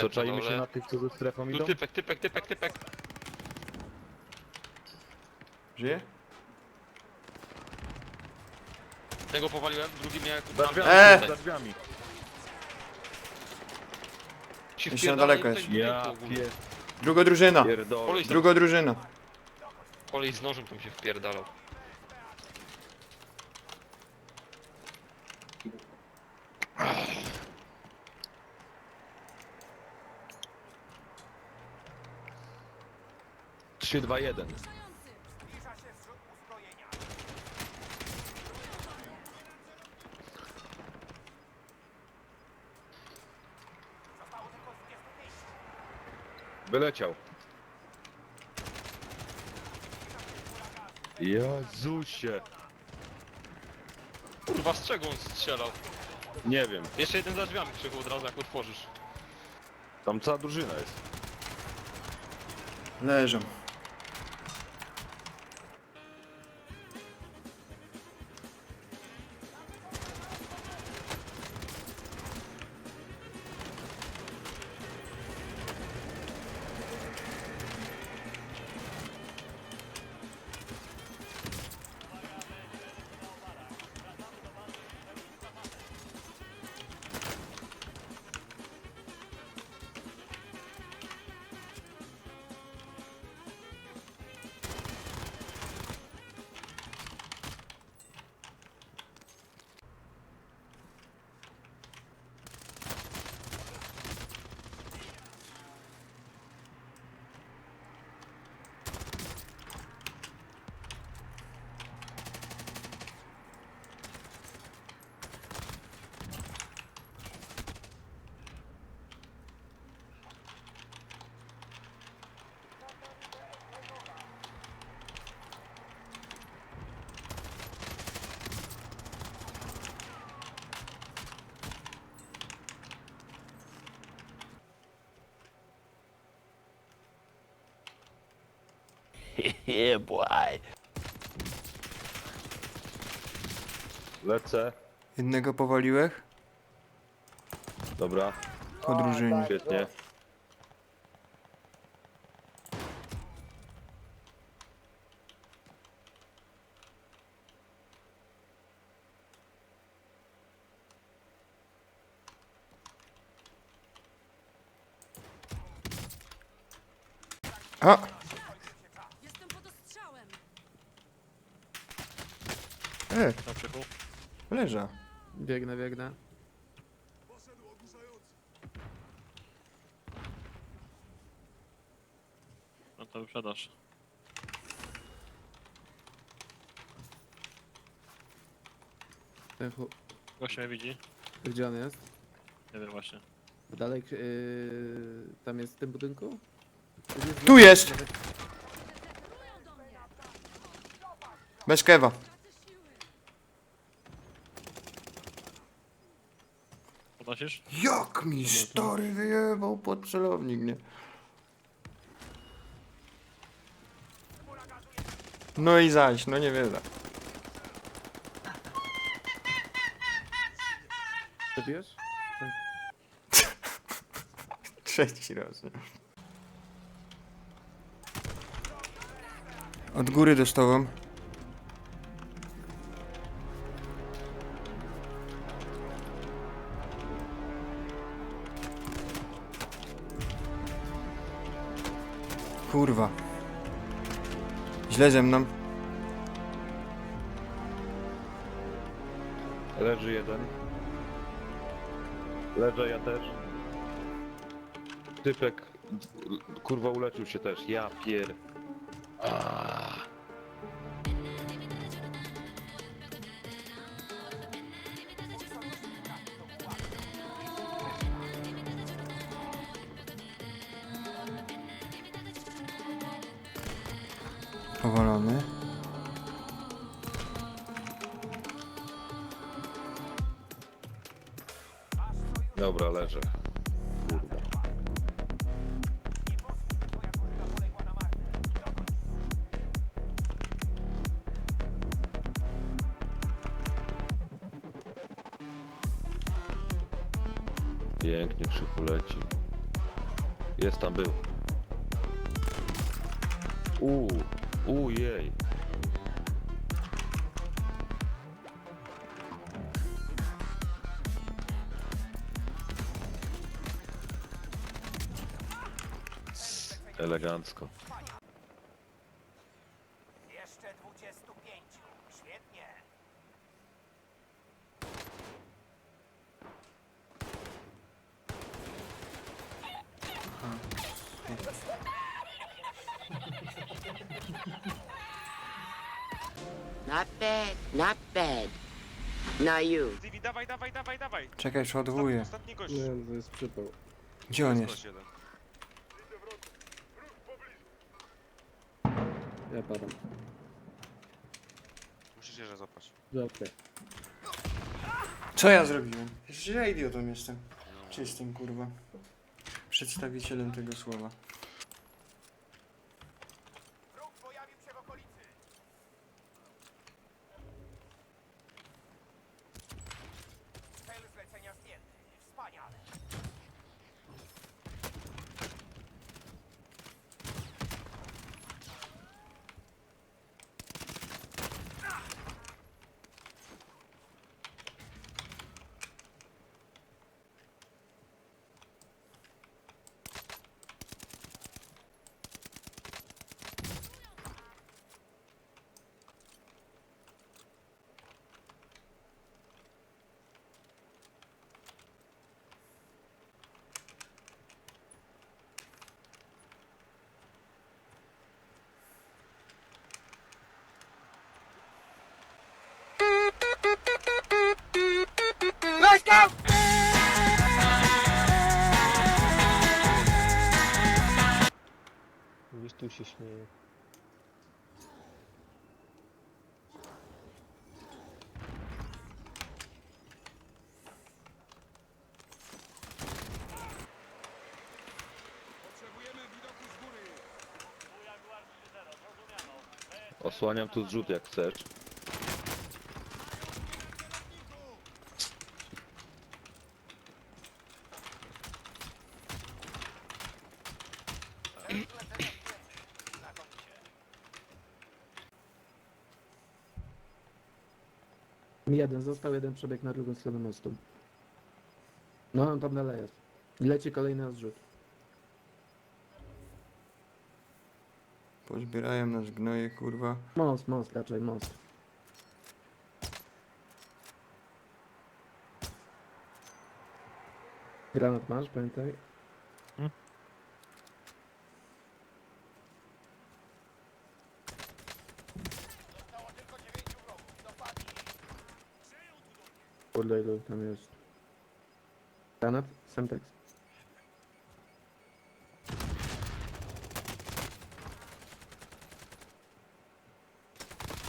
To czajmy na się na tych, co ze strefą Tu idą? typek, typek, typek, typek. Żyje? Tego powaliłem, drugi mnie... Za drzwiami, Eee! za drzwiami. Ci Jeszcze wpierdala daleko i jest. tutaj Ja. Druga drużyna. pierdolę. Druga drużyna. polej z nożem tam się wpierdalał. Trzy, dwa, jeden. Wyleciał. Jezusie. Kurwa, z czego on strzelał? Nie wiem. Jeszcze jeden za drzwiami krzyku od razu, jak otworzysz. Tam cała drużyna jest. Leżą. Lecę. Jednego powaliłeś? Dobra. Po drużynie. Świetnie. A! Jestem pod ostrzałem. E, leża. Biegnę, biegnę. No to wyprzedasz. Ten. Gościa mnie widzi. Gdzie on jest? Nie wiem właśnie. Dalej, yy... tam jest w tym budynku? Tu jest! Atakują Podnosisz? Jak mi stary wyjebał pod celownik, nie? No i zaś, no niewiele. Zabijesz? Trzeci raz, nie? Od góry dostałem. Kurwa. Źle ze mną. Leży jeden. Leżę ja też. Typek, kurwa, uleczył się też. Ja pier... Aaaa. Dobra, leżę. Pięknie krzyku leci. Jest tam, był. Uuu, ujej. Elegancko. Jeszcze 25. Świetnie. Not bad, not bad. Now you. Dawaj, dawaj, dawaj, dawaj! Czekaj. Ostatni gość. Nie, to jest przypał. Gdzie on Jest jest? gość jeden. Ja padam. Musicie, że złapać. Dobrze. Co ja zrobiłem? Przecież ja idiotą jestem. Czystym, kurwa. Przedstawicielem tego słowa. Gdzieś tu się śmieje. Osłaniam tu zrzut jak chcesz. Jeden, został jeden przebieg na drugą stronę mostu. No, on tam dalej jest. I Leci kolejny zrzut. Pozbierają nas gnoje, kurwa. Most, most raczej, most. Granat masz, pamiętaj. Kurde, ilu tam jest. Granat, Semtex.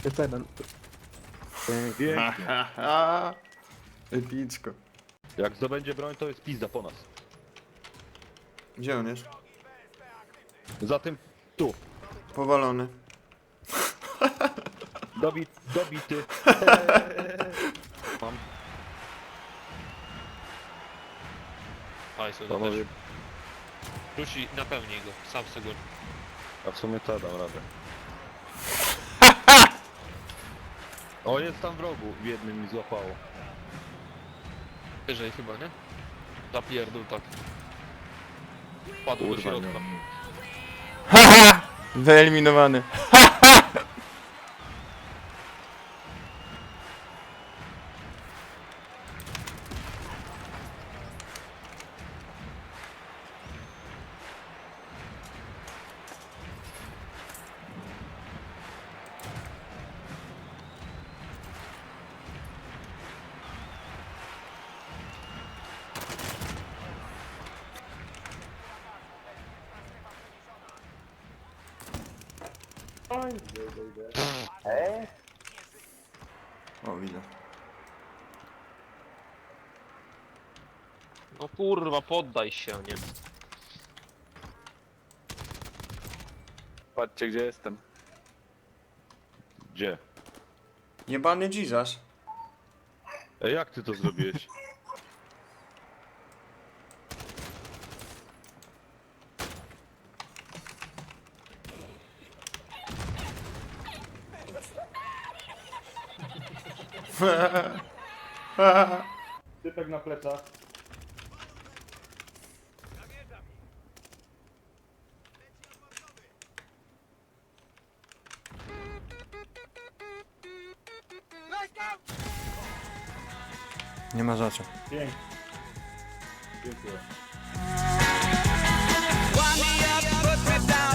Jest jeden. Pięknie. Jak zdobędzie broń, to jest pizda po nas. Gdzie on jest? Za tym tu. Powalony. Dobi, dobity. Hajsu, panowie, Rzuci, napełnij go, sam z tego. a w sumie to dam radę. O, jest tam w rogu, w jednym mi złapało. Wyżej chyba, nie? Zapierdol tak. Padł do Kurwa, środka. nie. Haha! Wyeliminowany. O, widzę. No kurwa, poddaj się, nie? Patrzcie, gdzie jestem. Gdzie? Jebany Jesus. Ej, jak ty to zrobiłeś? Typek na plecach. Nie ma co. Pięknie. Dziękuję. Wind me up, put me down.